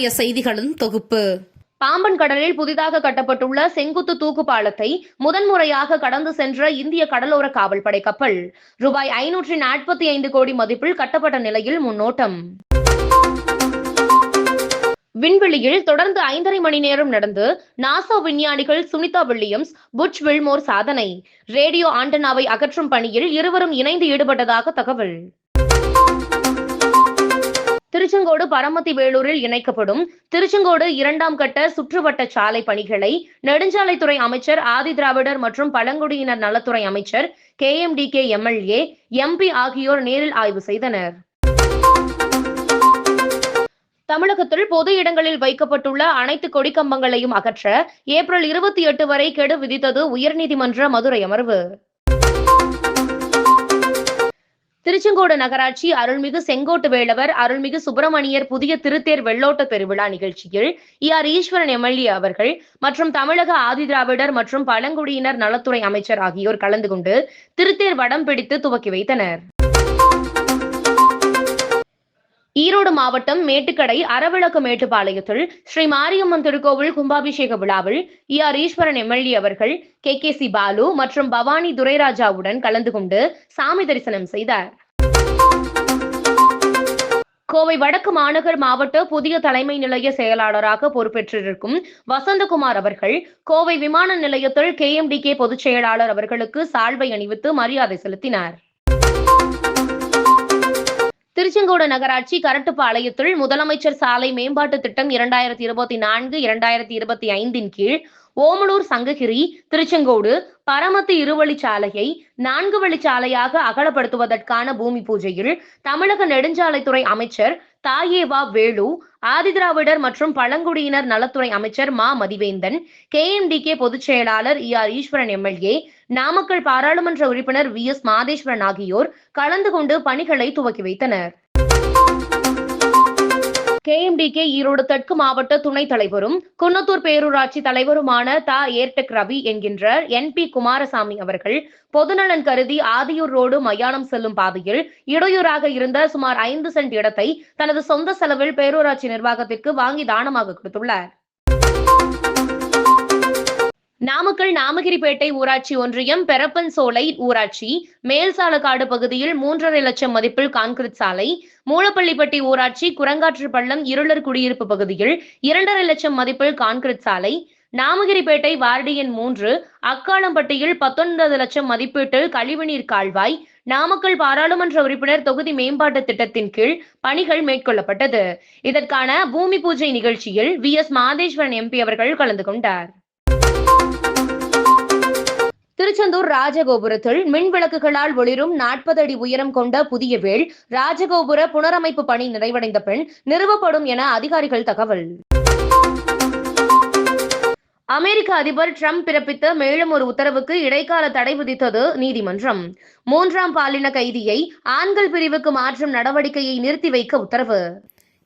இன்றைய செய்திகளின் தொகுப்பு. பாம்பன் கடலில் புதிதாக கட்டப்பட்டுள்ள செங்குத்து தூக்கு பாலத்தை முதன்முறையாக கடந்து சென்ற இந்திய கடலோர காவல்படை கப்பல். ரூபாய் ஐநூற்றி நாற்பத்தி ஐந்து கோடி மதிப்பில் கட்டப்பட்ட நிலையில் முன்னோட்டம். விண்வெளியில் தொடர்ந்து ஐந்தரை மணி நேரம் நடந்து நாசா விஞ்ஞானிகள் சுனிதா வில்லியம்ஸ் புட்ச் வில்மோர் சாதனை. ரேடியோ ஆண்டனாவை அகற்றும் பணியில் இருவரும் இணைந்து ஈடுபட்டதாக தகவல். திருச்செங்கோடு பரமத்தி வேலூரில் இணைக்கப்படும் திருச்செங்கோடு இரண்டாம் கட்ட சுற்றுவட்ட சாலை பணிகளை நெடுஞ்சாலைத்துறை அமைச்சர் ஆதி திராவிடர் மற்றும் பழங்குடியினர் நலத்துறை அமைச்சர் K M D K MLA MP ஆகியோர் நேரில் ஆய்வு செய்தனர். தமிழகத்தில் பொது இடங்களில் வைக்கப்பட்டுள்ள அனைத்து கொடிக்கம்பங்களையும் அகற்ற ஏப்ரல் இருபத்தி எட்டு வரை கெடு விதித்தது உயர்நீதிமன்ற மதுரை அமர்வு. திருச்செங்கோடு நகராட்சி அருள்மிகு செங்கோட்டு வேளவர் அருள்மிகு சுப்பிரமணியர் புதிய திருத்தேர் வெள்ளோட்ட பெருவிழா நிகழ்ச்சியில் இ. ஆர். ஈஸ்வரன் எம்எல்ஏ அவர்கள் மற்றும் தமிழக ஆதிதிராவிடர் மற்றும் பழங்குடியினர் நலத்துறை அமைச்சர் ஆகியோர் கலந்து கொண்டு திருத்தேர் வடம் பிடித்து துவக்கி வைத்தனர். ஈரோடு மாவட்டம் மேட்டுக்கடை அறவிளக்கு மேட்டுப்பாளையத்தில் ஸ்ரீ மாரியம்மன் திருக்கோவில் கும்பாபிஷேக விழாவில் இ ஆர் ஈஸ்வரன் எம்எல்ஏ அவர்கள் கே கே சி பாலு மற்றும் பவானி துரைராஜாவுடன் கலந்து கொண்டு சாமி தரிசனம் செய்தார். கோவை வடக்கு மாநகர் மாவட்ட புதிய தலைமை நிலைய செயலாளராக பொறுப்பேற்றிருக்கும் வசந்தகுமார் அவர்கள் கோவை விமான நிலையத்தில் கே எம் டி கே பொதுச் செயலாளர் அவர்களுக்கு சால்வை அணிவித்து மரியாதை செலுத்தினார். திருச்செங்கோடு நகராட்சி கரட்டுப்பாளையத்தில் முதலமைச்சர் சாலை மேம்பாட்டு திட்டம் இரண்டாயிரத்தி இருபத்தி நான்கு இரண்டாயிரத்தி இருபத்தி ஐந்தின் கீழ் ஓமலூர் சங்ககிரி திருச்செங்கோடு பரமத்து இருவழிச்சாலையை நான்கு வழிச்சாலையாக அகலப்படுத்துவதற்கான பூமி பூஜையில் தமிழக நெடுஞ்சாலைத்துறை அமைச்சர் தாயேவா வேலு ஆதிதிராவிடர் மற்றும் பழங்குடியினர் நலத்துறை அமைச்சர் Ma Mathivendhan K M D K பொதுச் செயலாளர் E R Eswaran MLA Namakkal பாராளுமன்ற உறுப்பினர் வி. எஸ். மாதேஸ்வரன் ஆகியோர் கலந்து கொண்டு பணிகளை துவக்கி வைத்தனர். கேஎம்டிகே ஈரோடு தெற்கு மாவட்ட துணைத் தலைவரும் குன்னத்தூர் பேரூராட்சி தலைவருமான தா. ஏர்டெக் ரவி என்கின்ற என். பி. குமாரசாமி அவர்கள் பொதுநலன் கருதி ஆதியூர் ரோடு மயானம் செல்லும் பாதையில் இடையூறாக இருந்த சுமார் ஐந்து சென்ட் இடத்தை தனது சொந்த செலவில் பேரூராட்சி நிர்வாகத்திற்கு வாங்கி தானமாக கொடுத்துள்ளார். நாமக்கல் நாமகிரிப்பேட்டை ஊராட்சி ஒன்றியம் பெரப்பன் சோலை ஊராட்சி மேல்சாலக்காடு பகுதியில் மூன்றரை லட்சம் மதிப்பில் கான்கிரீட் சாலை மூலப்பள்ளிப்பட்டி ஊராட்சி குரங்காற்று பள்ளம் இருளர் குடியிருப்பு பகுதியில் இரண்டரை லட்சம் மதிப்பில் கான்கிரீட் சாலை நாமகிரிப்பேட்டை வார்டு எண் மூன்று அக்காளம்பட்டியில் பத்தொன்பது லட்சம் மதிப்பீட்டில் கழிவுநீர் கால்வாய் நாமக்கல் பாராளுமன்ற உறுப்பினர் தொகுதி மேம்பாட்டு திட்டத்தின் கீழ் பணிகள் மேற்கொள்ளப்பட்டது. இதற்கான பூமி பூஜை நிகழ்ச்சியில் வி எஸ் மாதேஸ்வரன் எம்பி அவர்கள் கலந்து கொண்டார். திருச்செந்தூர் ராஜகோபுரத்தில் மின் விளக்குகளால் ஒளிரும் நாற்பது அடி உயரம் கொண்ட புதிய வேள் ராஜகோபுர புனரமைப்பு பணி நிறைவடைந்த பின் நிறுவப்படும் என அதிகாரிகள் தகவல். அமெரிக்க அதிபர் ட்ரம்ப் பிறப்பித்த மேலும் ஒரு உத்தரவுக்கு இடைக்கால தடை விதித்தது நீதிமன்றம். மூன்றாம் பாலின கைதியை ஆண்கள் பிரிவுக்கு மாற்றும் நடவடிக்கையை நிறுத்தி வைக்க உத்தரவு.